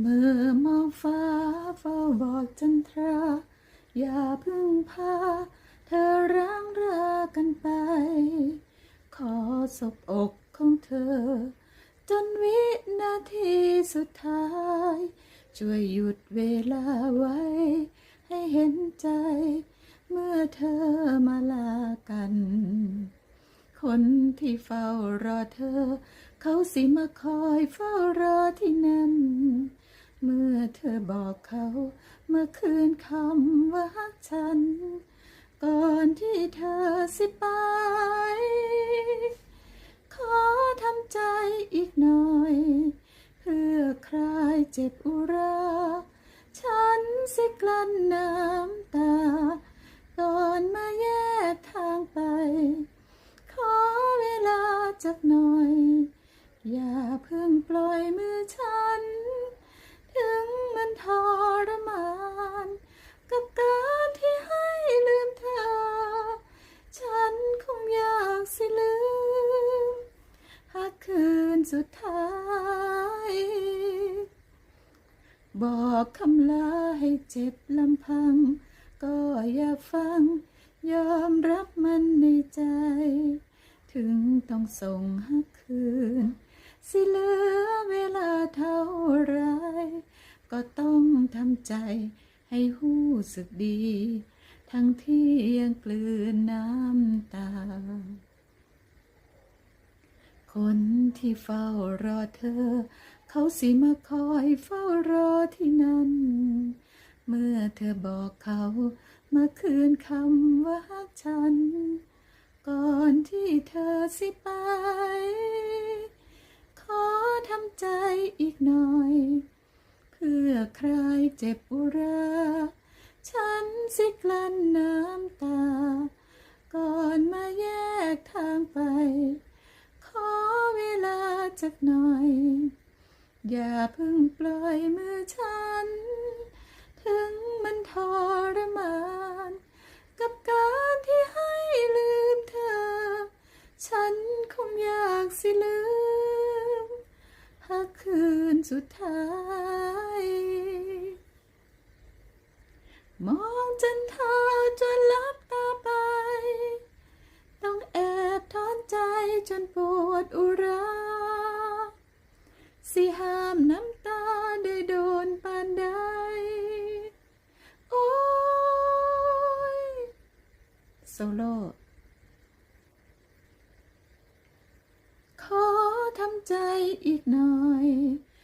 เมื่อมองฟ้าเฝ้าบอกจันทรา อย่าเพึ่งพา เธอร้างรากันไป ขอสบอกของเธอ จนวินาทีสุดท้าย ช่วยหยุดเวลาไว้ ให้เห็นใจ เมื่อเธอมาลากัน คนที่เฝ้ารอเธอ เขาสิมาคอยเฝ้ารอที่นั่น เมื่อเธอบอกเขา เมื่อคืนคำว่าฉัน ก่อนที่เธอสิไป ขอทำใจอีกหน่อย เพื่อคลายเจ็บอุรา ฉันสิกลั้นน้ำตา จักหน่อย อย่าเพิ่งปล่อยมือฉัน ถึงมันทรมาน กับการที่ให้ลืมเธอ ฉันคงอยากสิลืม หากคืนสุดท้าย บอกคำลาให้เจ็บลำพัง ก็อย่าฟัง ยอมรับมันในใจ ถึงต้องส่งหักคืน สิเหลือเวลาเท่าไร ก็ต้องทำใจให้หู้สึกดี ทั้งที่ยังกลืนน้ำตา คนที่เฝ้ารอเธอ เขาสิมาคอยเฝ้ารอที่นั่น เมื่อเธอบอกเขา มาคืนคำว่าฉัน สิไป ขอทำใจอีกหน่อย เพื่อคลายเจ็บอุรา ฉันสิกลั้นน้ำตา ก่อนมาแยกทางไป ขอเวลาจักหน่อย อย่าเพิ่งปล่อยมือฉัน ถึงมันทรมานากสิลืมหากคืนสุดท้าย มองจันทราจนลับตาไป ต้องแอบถอนใจจนปวดอุรา สิห้ามน้ำตาได้โดนปานใดโอ้ยโซโล่ ขอทำใจอีกหน่อย